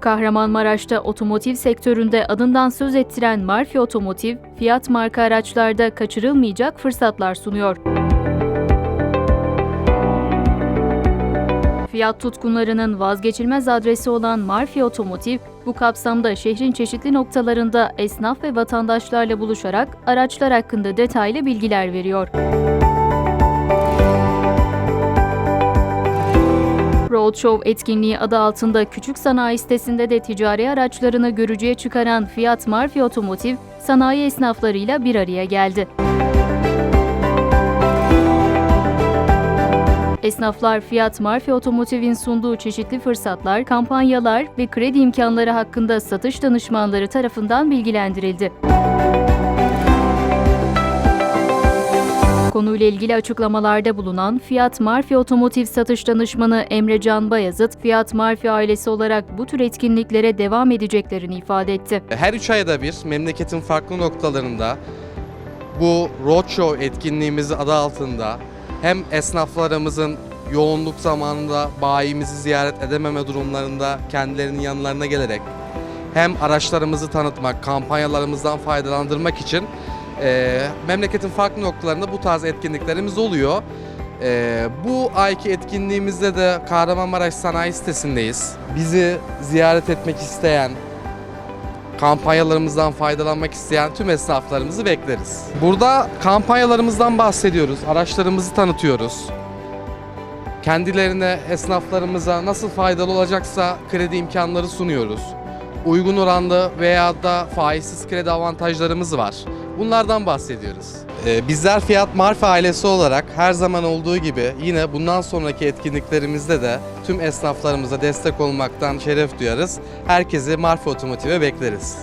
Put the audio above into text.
Kahramanmaraş'ta otomotiv sektöründe adından söz ettiren Marfi Otomotiv, Fiat marka araçlarda kaçırılmayacak fırsatlar sunuyor. Fiyat tutkunlarının vazgeçilmez adresi olan Marfi Otomotiv, bu kapsamda şehrin çeşitli noktalarında esnaf ve vatandaşlarla buluşarak araçlar hakkında detaylı bilgiler veriyor. Roadshow etkinliği adı altında küçük sanayi sitesinde de ticari araçlarını görücüye çıkaran Fiat Marfi Otomotiv, sanayi esnaflarıyla bir araya geldi. Esnaflar Fiat Marfi Otomotiv'in sunduğu çeşitli fırsatlar, kampanyalar ve kredi imkanları hakkında satış danışmanları tarafından bilgilendirildi. Konuyla ilgili açıklamalarda bulunan Fiat Marfi Otomotiv Satış Danışmanı Emre Can Bayazıt, Fiat Marfi ailesi olarak bu tür etkinliklere devam edeceklerini ifade etti. Her üç ayda bir memleketin farklı noktalarında bu roadshow etkinliğimizi adı altında hem esnaflarımızın yoğunluk zamanında bayimizi ziyaret edememe durumlarında kendilerinin yanlarına gelerek hem araçlarımızı tanıtmak, kampanyalarımızdan faydalandırmak için eee, memleketin farklı noktalarında bu tarz etkinliklerimiz oluyor. Eee, bu ayki etkinliğimizde de Kahramanmaraş Sanayi Sitesi'ndeyiz. Bizi ziyaret etmek isteyen, kampanyalarımızdan faydalanmak isteyen tüm esnaflarımızı bekleriz. Burada kampanyalarımızdan bahsediyoruz, araçlarımızı tanıtıyoruz. Kendilerine, esnaflarımıza nasıl faydalı olacaksa kredi imkanları sunuyoruz. Uygun oranlı veya da faizsiz kredi avantajlarımız var. Bunlardan bahsediyoruz. Ee, bizler Fiyat Marfi ailesi olarak her zaman olduğu gibi yine bundan sonraki etkinliklerimizde de tüm esnaflarımıza destek olmaktan şeref duyarız. Herkesi Marfi Otomotiv'e bekleriz.